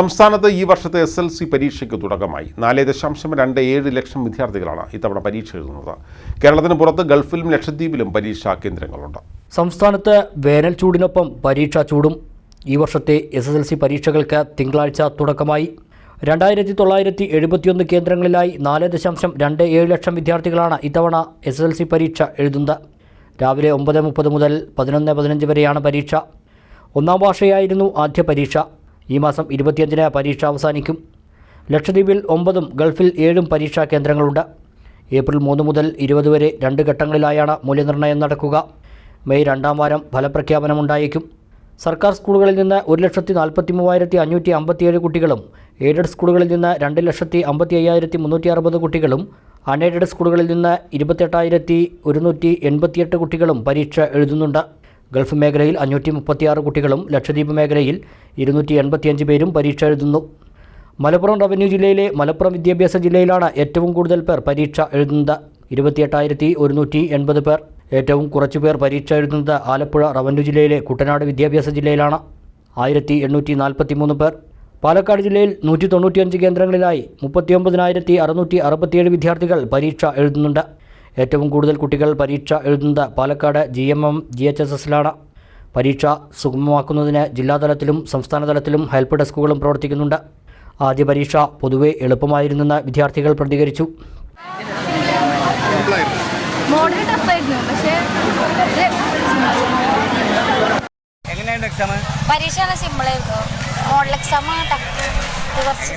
സംസ്ഥാനത്ത് ഈ വർഷത്തെ എസ് എൽ സി പരീക്ഷയ്ക്ക് തുടക്കമായി. നാല് ദശാംശം രണ്ട് ഏഴ് ലക്ഷം വിദ്യാർത്ഥികളാണ് ഇത്തവണ പരീക്ഷ എഴുതുന്നത്. കേരളത്തിന് പുറത്ത് ഗൾഫിലും ലക്ഷദ്വീപിലും പരീക്ഷാ കേന്ദ്രങ്ങളുണ്ട്. സംസ്ഥാനത്ത് വേനൽ ചൂടിനൊപ്പം പരീക്ഷാ ചൂടും. ഈ വർഷത്തെ എസ് എസ് എൽ സി പരീക്ഷകൾക്ക് തിങ്കളാഴ്ച തുടക്കമായി. രണ്ടായിരത്തി തൊള്ളായിരത്തി എഴുപത്തിയൊന്ന് കേന്ദ്രങ്ങളിലായി നാല് ദശാംശം രണ്ട് ഏഴ് ലക്ഷം വിദ്യാർത്ഥികളാണ് ഇത്തവണ എസ് എസ് എൽ സി പരീക്ഷ എഴുതുന്നത്. രാവിലെ ഒമ്പത് മുപ്പത് മുതൽ പതിനൊന്ന് പതിനഞ്ച് വരെയാണ് പരീക്ഷ. ഒന്നാം ഭാഷയായിരുന്നു ആദ്യ പരീക്ഷ. ഈ മാസം ഇരുപത്തിയഞ്ചിന് പരീക്ഷ അവസാനിക്കും. ലക്ഷദ്വീപിൽ ഒമ്പതും ഗൾഫിൽ ഏഴും പരീക്ഷാ കേന്ദ്രങ്ങളുണ്ട്. ഏപ്രിൽ മൂന്ന് മുതൽ ഇരുപത് വരെ രണ്ട് ഘട്ടങ്ങളിലായാണ് മൂല്യനിർണയം നടക്കുക. മെയ് രണ്ടാം വാരം ഫലപ്രഖ്യാപനമുണ്ടായേക്കും. സർക്കാർ സ്കൂളുകളിൽ നിന്ന് ഒരു ലക്ഷത്തി നാൽപ്പത്തി മൂവായിരത്തി അഞ്ഞൂറ്റി അമ്പത്തിയേഴ് കുട്ടികളും എയ്ഡഡ് സ്കൂളുകളിൽ നിന്ന് രണ്ട് ലക്ഷത്തി അമ്പത്തി അയ്യായിരത്തി മുന്നൂറ്റി അറുപത് കുട്ടികളും അൺഎയ്ഡഡ് സ്കൂളുകളിൽ നിന്ന് ഇരുപത്തെട്ടായിരത്തി ഒരുന്നൂറ്റി എൺപത്തിയെട്ട് കുട്ടികളും പരീക്ഷ എഴുതുന്നുണ്ട്. ഗൾഫ് മേഖലയിൽ അഞ്ഞൂറ്റി മുപ്പത്തിയാറ് കുട്ടികളും ലക്ഷദ്വീപ് മേഖലയിൽ ഇരുന്നൂറ്റി എൺപത്തിയഞ്ച് പേരും പരീക്ഷ എഴുതുന്നു. മലപ്പുറം റവന്യൂ ജില്ലയിലെ മലപ്പുറം വിദ്യാഭ്യാസ ജില്ലയിലാണ് ഏറ്റവും കൂടുതൽ പേർ പരീക്ഷ എഴുതുന്നത്. ഇരുപത്തിയെട്ടായിരത്തി ഒരുന്നൂറ്റി എൺപത് പേർ. ഏറ്റവും കുറച്ചു പേർ പരീക്ഷ എഴുതുന്നത് ആലപ്പുഴ റവന്യൂ ജില്ലയിലെ കുട്ടനാട് വിദ്യാഭ്യാസ ജില്ലയിലാണ്. ആയിരത്തി എണ്ണൂറ്റി നാൽപ്പത്തി മൂന്ന് പേർ. പാലക്കാട് ജില്ലയിൽ നൂറ്റി തൊണ്ണൂറ്റിയഞ്ച് കേന്ദ്രങ്ങളിലായി മുപ്പത്തിയൊമ്പതിനായിരത്തി അറുന്നൂറ്റി അറുപത്തിയേഴ് വിദ്യാർത്ഥികൾ പരീക്ഷ എഴുതുന്നുണ്ട്. ഏറ്റവും കൂടുതൽ കുട്ടികൾ പരീക്ഷ എഴുതുന്നത് Palakkad G M M G H S എസിലാണ് പരീക്ഷ സുഗമമാക്കുന്നതിന് ജില്ലാതലത്തിലും സംസ്ഥാനതലത്തിലും ഹെൽപ്പ് ഡെസ്കുകളും പ്രവർത്തിക്കുന്നുണ്ട്. ആദ്യ പരീക്ഷ പൊതുവെ എളുപ്പമായിരുന്നെന്ന് വിദ്യാർത്ഥികൾ പ്രതികരിച്ചു. എങ്ങനെയുണ്ട് എക്സാം പരീക്ഷ സിമ്പിൾ ആയിരുന്നു. മോഡൽ എക്സാം ടഫ് കുറച്ച്